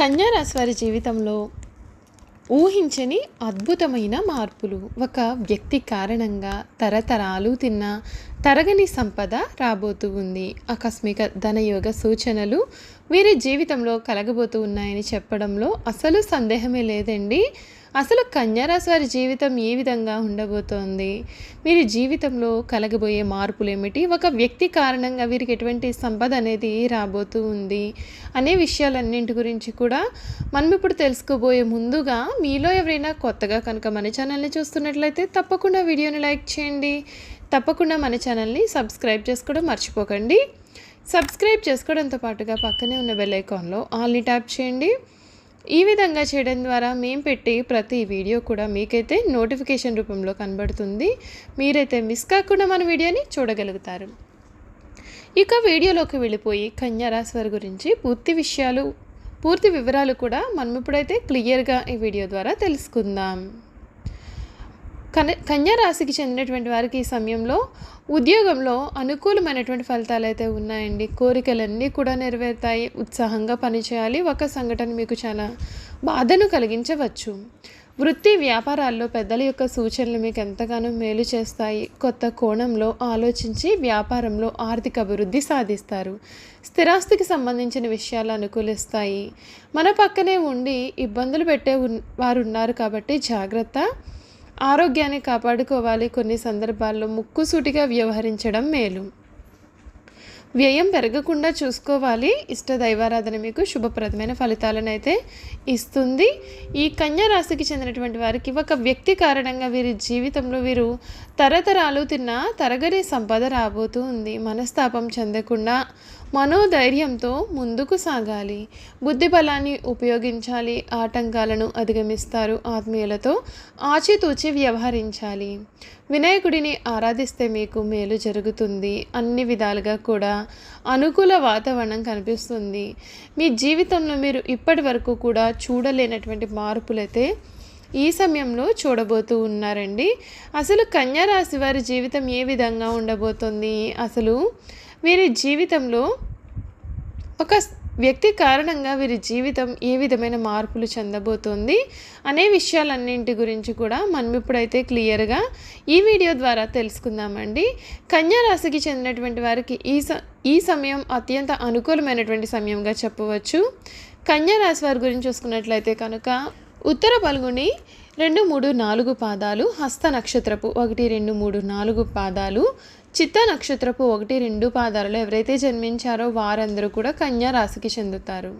కన్యారాశి వారి జీవితంలో ఊహించని అద్భుతమైన మార్పులు. ఒక వ్యక్తి కారణంగా తరతరాలు తిన్న తరగని సంపద రాబోతూ ఉంది. ఆకస్మిక ధనయోగ సూచనలు వీరి జీవితంలో కలగబోతూ ఉన్నాయని చెప్పడంలో అసలు సందేహమే లేదండి. అసలు కన్యారాశి వారి జీవితం ఏ విధంగా ఉండబోతోంది? వీరి జీవితంలో కలగబోయే మార్పులు ఏమిటి ఒక వ్యక్తి కారణంగా వీరికి ఎటువంటి సంపద అనేది రాబోతూ ఉంది అనే విషయాలన్నింటి గురించి కూడా మనం ఇప్పుడు తెలుసుకోబోయే ముందుగా మీలో ఎవరైనా కొత్తగా కనుక మన ఛానల్ని చూస్తున్నట్లయితే తప్పకుండా వీడియోని లైక్ చేయండి. తప్పకుండా మన ఛానల్ని సబ్స్క్రైబ్ చేసుకోవడం మర్చిపోకండి. సబ్స్క్రైబ్ చేసుకోవడంతో పాటుగా పక్కనే ఉన్న బెల్ ఐకాన్లో ఆల్ని ట్యాప్ చేయండి. ఈ విధంగా చేయడం ద్వారా మేము పెట్టి ప్రతి వీడియో కూడా మీకైతే నోటిఫికేషన్ రూపంలో కనబడుతుంది. మీరైతే మిస్ కాకుండా మన వీడియోని చూడగలుగుతారు. ఇక వీడియోలోకి వెళ్ళిపోయి కన్యారాశి వారి గురించి పూర్తి విషయాలు పూర్తి వివరాలు కూడా మనం ఇప్పుడైతే క్లియర్గా ఈ వీడియో ద్వారా తెలుసుకుందాం. కన్య రాశికి చెందినటువంటి వారికి ఈ సమయంలో ఉద్యోగంలో అనుకూలమైనటువంటి ఫలితాలు అయితే ఉన్నాయండి. కోరికలన్నీ కూడా నెరవేరుతాయి. ఉత్సాహంగా పనిచేయాలి. ఒక సంఘటన మీకు చాలా బాధను కలిగించవచ్చు. వృత్తి వ్యాపారాల్లో పెద్దల యొక్క సూచనలు మీకు ఎంతగానో మేలు చేస్తాయి. కొత్త కోణంలో ఆలోచించి వ్యాపారంలో ఆర్థిక అభివృద్ధి సాధిస్తారు. స్థిరాస్తికి సంబంధించిన విషయాలు అనుకూలిస్తాయి. మన పక్కనే ఉండి ఇబ్బందులు పెట్టే ఉన్- వారు ఉన్నారు కాబట్టి జాగ్రత్త. ఆరోగ్యాన్ని కాపాడుకోవాలి కొన్ని సందర్భాల్లో ముక్కుసూటిగా వ్యవహరించడం మేలు. వ్యయం పెరగకుండా చూసుకోవాలి. ఇష్ట దైవారాధన మీకు శుభప్రదమైన ఫలితాలను అయితే ఇస్తుంది. ఈ కన్యా రాశికి చెందినటువంటి వారికి ఒక వ్యక్తి కారణంగా వీరి జీవితంలో వీరు తరతరాలు తిన్న తరగని సంపద రాబోతూ ఉంది. మనస్తాపం చెందకుండా మనోధైర్యంతో ముందుకు సాగాలి. బుద్ధి బలాన్ని ఉపయోగించాలి. ఆటంకాలను అధిగమిస్తారు. ఆత్మీయులతో ఆచితూచి వ్యవహరించాలి. వినాయకుడిని ఆరాధిస్తే మీకు మేలు జరుగుతుంది. అన్ని విధాలుగా కూడా అనుకూల వాతావరణం కనిపిస్తుంది. మీ జీవితంలో మీరు ఇప్పటి వరకు కూడా చూడలేనటువంటి మార్పులైతే ఈ సమయంలో చూడబోతూ ఉన్నారండి. అసలు కన్యారాశి వారి జీవితం ఏ విధంగా ఉండబోతుంది? అసలు వీరి జీవితంలో ఒక వ్యక్తి కారణంగా వీరి జీవితం ఏ విధమైన మార్పులు చెందబోతోంది అనే విషయాలన్నింటి గురించి కూడా మనం ఇప్పుడైతే క్లియర్గా ఈ వీడియో ద్వారా తెలుసుకుందామండి. కన్యా రాశికి చెందినటువంటి వారికి ఈ స ఈ సమయం అత్యంత అనుకూలమైనటువంటి సమయంగా చెప్పవచ్చు. కన్యా రాశి వారి గురించి చూసుకున్నట్లయితే కనుక ఉత్తర పల్గుని రెండు మూడు నాలుగు పాదాలు హస్త నక్షత్రపు ఒకటి రెండు మూడు నాలుగు పాదాలు చిత్త నక్షత్రపు ఒకటి రెండు పాదాలలో ఎవరైతే జన్మించారో వారందరూ కూడా కన్యా రాశికి చెందుతారు.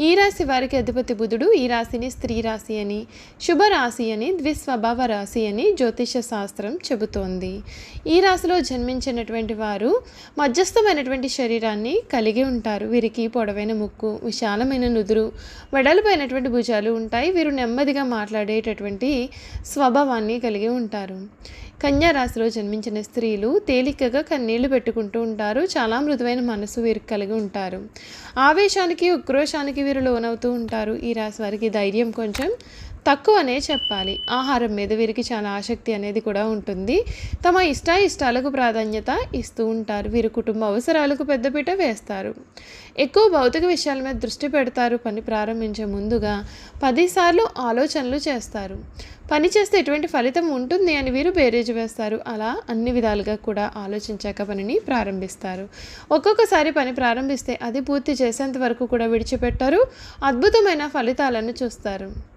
ఈ రాశి వారికి అధిపతి బుధుడు. ఈ రాశిని స్త్రీ రాశి అని శుభ రాశి అని ద్విస్వభావ రాశి అని జ్యోతిష శాస్త్రం చెబుతోంది. ఈ రాశిలో జన్మించినటువంటి వారు మధ్యస్థమైనటువంటి శరీరాన్ని కలిగి ఉంటారు. వీరికి పొడవైన ముక్కు విశాలమైన నుదురు వెడల్పైనటువంటి భుజాలు ఉంటాయి. వీరు నెమ్మదిగా మాట్లాడేటటువంటి స్వభావాన్ని కలిగి ఉంటారు. కన్యా రాశిలో జన్మించిన స్త్రీలు తేలికగా కన్నీళ్ళు పెట్టుకుంటూ ఉంటారు. చాలా మృదువైన మనసు వీరికి కలిగి ఉంటారు. ఆవేశానికి ఉక్రోషానికి వీరు లోనవుతూ ఉంటారు. ఈ రాశి వారికి ధైర్యం కొంచెం తక్కువనే చెప్పాలి. ఆహారం మీద వీరికి చాలా ఆసక్తి అనేది కూడా ఉంటుంది. తమ ఇష్ట ఇష్టాలకు ప్రాధాన్యత ఇస్తూ ఉంటారు. వీరు కుటుంబ అవసరాలకు పెద్దపీట వేస్తారు. ఎక్కువ భౌతిక విషయాల మీద దృష్టి పెడతారు. పని ప్రారంభించే ముందుగా పదిసార్లు ఆలోచనలు చేస్తారు. పని చేస్తే ఎటువంటి ఫలితం ఉంటుంది అని వీరు బేరేజ్ వేస్తారు. అలా అన్ని విధాలుగా కూడా ఆలోచించాక పనిని ప్రారంభిస్తారు. ఒక్కొక్కసారి పని ప్రారంభిస్తే అది పూర్తి చేసేంత వరకు కూడా విడిచిపెట్టారు. అద్భుతమైన ఫలితాలను చూస్తారు.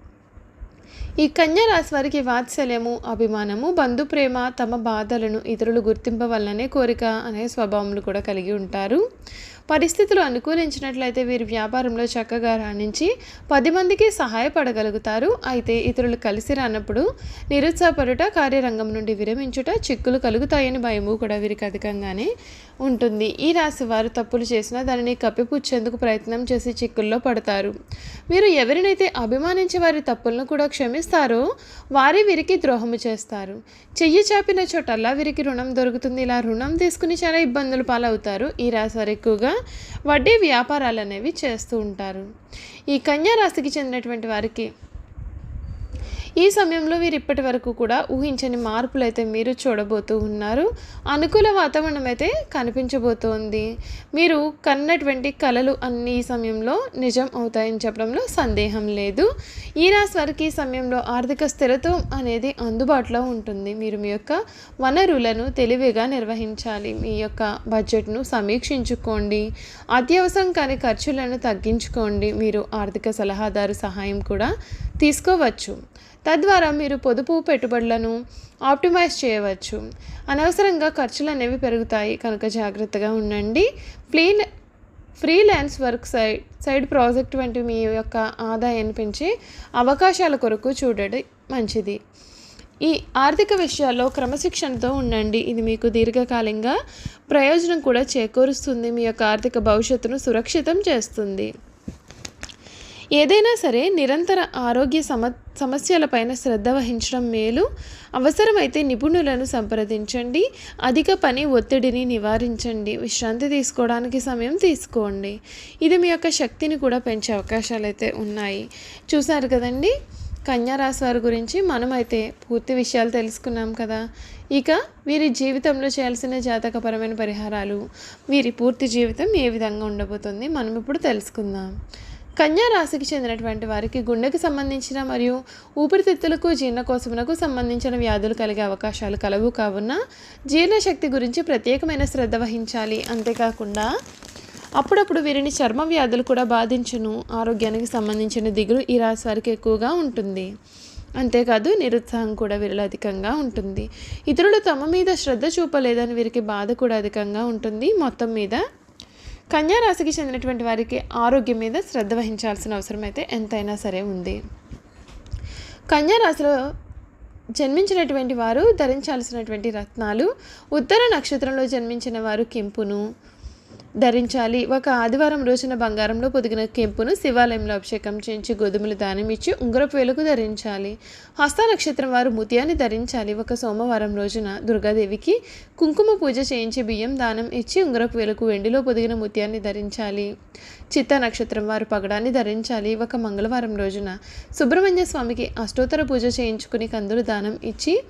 ఈ కన్యా రాశి వారికి వాత్సల్యము అభిమానము బంధుప్రేమ తమ బాధలను ఇతరులు గుర్తింపవల్లనే కోరిక అనే స్వభావములు కూడా కలిగి ఉంటారు. పరిస్థితులు అనుకూలించినట్లయితే వీరు వ్యాపారంలో చక్కగా రాణించి పది మందికి సహాయపడగలుగుతారు. అయితే ఇతరులు కలిసి రానప్పుడు నిరుత్సాహపడుట కార్యరంగం నుండి విరమించుట చిక్కులు కలుగుతాయని భయము కూడా వీరికి అధికంగానే ఉంటుంది. ఈ రాశి వారు తప్పులు చేసినా దానిని కప్పిపుచ్చేందుకు ప్రయత్నం చేసి చిక్కుల్లో పడతారు. వీరు ఎవరినైతే అభిమానించి వారి తప్పులను కూడా క్షమిస్తారో వారే వీరికి ద్రోహము చేస్తారు. చెయ్యి చాపిన చోటల్లా వీరికి రుణం దొరుకుతుంది. ఇలా రుణం తీసుకుని చాలా ఇబ్బందులు పాలవుతారు. ఈ రాశి వారు ఎక్కువగా వడ్డీ వ్యాపారాలు అనేవి చేస్తూ ఉంటారు. ఈ కన్యా రాశికి చెందినటువంటి వారికి ఈ సమయంలో వీరు ఇప్పటి వరకు కూడా ఊహించని మార్పులు అయితే మీరు చూడబోతూ ఉన్నారు. అనుకూల వాతావరణం అయితే కనిపించబోతోంది. మీరు కన్నటువంటి కళలు అన్ని ఈ సమయంలో నిజం అవుతాయని చెప్పడంలో సందేహం లేదు. ఈ రాశి వారికి ఈ సమయంలో ఆర్థిక స్థిరత్వం అనేది అందుబాటులో ఉంటుంది. మీరు మీ యొక్క వనరులను తెలివిగా నిర్వహించాలి. మీ యొక్క బడ్జెట్ను సమీక్షించుకోండి. అత్యవసరం కాని ఖర్చులను తగ్గించుకోండి. మీరు ఆర్థిక సలహాదారు సహాయం కూడా తీసుకోవచ్చు. తద్వారా మీరు పొదుపు పెట్టుబడులను ఆప్టిమైజ్ చేయవచ్చు. అనవసరంగా ఖర్చులు అనేవి పెరుగుతాయి. కనుక జాగ్రత్తగా ఉండండి. Free freelance work side side project వంటి మీ యొక్క ఆదాయాన్ని పెంచే అవకాశాల కొరకు చూడడం. మంచిది. ఈ ఆర్థిక విషయాల్లో క్రమశిక్షణతో ఉండండి. ఇది మీకు దీర్ఘకాలంగా ప్రయోజనం కూడా చేకూరుస్తుంది. మీ యొక్క ఆర్థిక భవిష్యత్తును సురక్షితం చేస్తుంది. ఏదైనా సరే నిరంతర ఆరోగ్య సమ సమస్యలపైన శ్రద్ధ వహించడం మేలు. అవసరమైతే నిపుణులను సంప్రదించండి. అధిక పని ఒత్తిడిని నివారించండి. విశ్రాంతి తీసుకోవడానికి సమయం తీసుకోండి. ఇది మీ యొక్క శక్తిని కూడా పెంచే అవకాశాలు అయితే ఉన్నాయి. చూసారు కదండి? కన్యారాశి వారి గురించి మనమైతే పూర్తి విషయాలు తెలుసుకున్నాం కదా. ఇక వీరి జీవితంలో చేయాల్సిన జాతకపరమైన పరిహారాలు. వీరి పూర్తి జీవితం ఏ విధంగా ఉండబోతుంది? మనం ఇప్పుడు తెలుసుకుందాం. కన్యా రాశికి చెందినటువంటి వారికి గుండెకు సంబంధించిన మరియు ఊపిరితిత్తులకు జీర్ణకోశమునకు సంబంధించిన వ్యాధులు కలిగే అవకాశాలు కలవు. కావున జీర్ణశక్తి గురించి ప్రత్యేకమైన శ్రద్ధ వహించాలి. అంతేకాకుండా అప్పుడప్పుడు వీరిని చర్మ వ్యాధులు కూడా బాధించును. ఆరోగ్యానికి సంబంధించిన దిగులు ఈ రాశి వారికి ఎక్కువగా ఉంటుంది. అంతేకాదు నిరుత్సాహం కూడా వీరిలో అధికంగా ఉంటుంది. ఇతరులు తమ మీద శ్రద్ధ చూపలేదని వీరికి బాధ కూడా అధికంగా ఉంటుంది. మొత్తం మీద కన్యా రాశికి చెందినటువంటి వారికి ఆరోగ్యం మీద శ్రద్ధ వహించాల్సిన అవసరం అయితే ఎంతైనా సరే ఉంది. కన్యా రాశిలో జన్మించినటువంటి వారు ధరించాల్సినటువంటి రత్నాలు ఉత్తర నక్షత్రంలో జన్మించిన వారు కెంపును ధరించాలి. ఒక ఆదివారం రోజున బంగారంలో పొదిగిన కెంపును శివాలయంలో అభిషేకం చేయించి గోధుమలు దానం ఇచ్చి ఉంగరపు వేలకు ధరించాలి. హస్త నక్షత్రం వారు ముత్యాన్ని ధరించాలి. ఒక సోమవారం రోజున దుర్గాదేవికి కుంకుమ పూజ చేయించి బియ్యం దానం ఇచ్చి ఉంగరపు వేలకు వెండిలో పొదిగిన ముత్యాన్ని ధరించాలి. చిత్త నక్షత్రం వారు పగడాన్ని ధరించాలి. ఒక మంగళవారం రోజున సుబ్రహ్మణ్య స్వామికి అష్టోత్తర పూజ చేయించుకుని కందులు దానం ఇచ్చి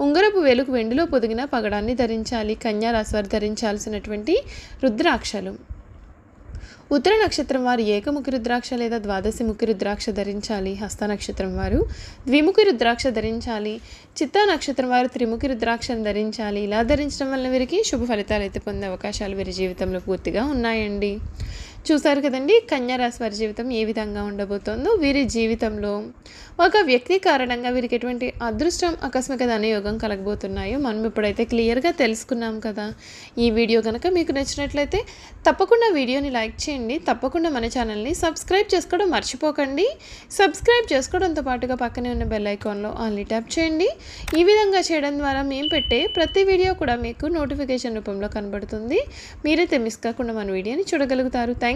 ఉంగరపు వేలుకు వెండిలో పొదిగిన పగడాన్ని ధరించాలి. కన్యా రాశివారు ధరించాల్సినటువంటి రుద్రాక్షలు. ఉత్తర నక్షత్రం వారు ఏకముఖి రుద్రాక్ష లేదా ద్వాదశి ముఖి రుద్రాక్ష ధరించాలి. హస్త నక్షత్రం వారు ద్విముఖి రుద్రాక్ష ధరించాలి. చిత్తా నక్షత్రం వారు త్రిముఖి రుద్రాక్షను ధరించాలి. ఇలా ధరించడం వల్ల వీరికి శుభ ఫలితాలు అయితే పొందే అవకాశాలు వీరి జీవితంలో పూర్తిగా ఉన్నాయండి. చూసారు కదండి కన్యారాశి వారి జీవితం ఏ విధంగా ఉండబోతోందో వీరి జీవితంలో ఒక వ్యక్తి కారణంగా వీరికి ఎటువంటి అదృష్టం ఆకస్మిక ధనయోగం కలగబోతున్నాయో మనం ఇప్పుడైతే క్లియర్గా తెలుసుకున్నాం కదా. ఈ వీడియో కనుక మీకు నచ్చినట్లయితే తప్పకుండా వీడియోని లైక్ చేయండి తప్పకుండా మన ఛానల్ని సబ్స్క్రైబ్ చేసుకోవడం మర్చిపోకండి. సబ్స్క్రైబ్ చేసుకోవడంతో పాటుగా పక్కనే ఉన్న బెల్ ఐకాన్లో ఆన్లీ ట్యాప్ చేయండి. ఈ విధంగా చేయడం ద్వారా మేము పెట్టే ప్రతి వీడియో కూడా మీకు నోటిఫికేషన్ రూపంలో కనబడుతుంది. మీరైతే మిస్ కాకుండా మన వీడియోని చూడగలుగుతారు. Thank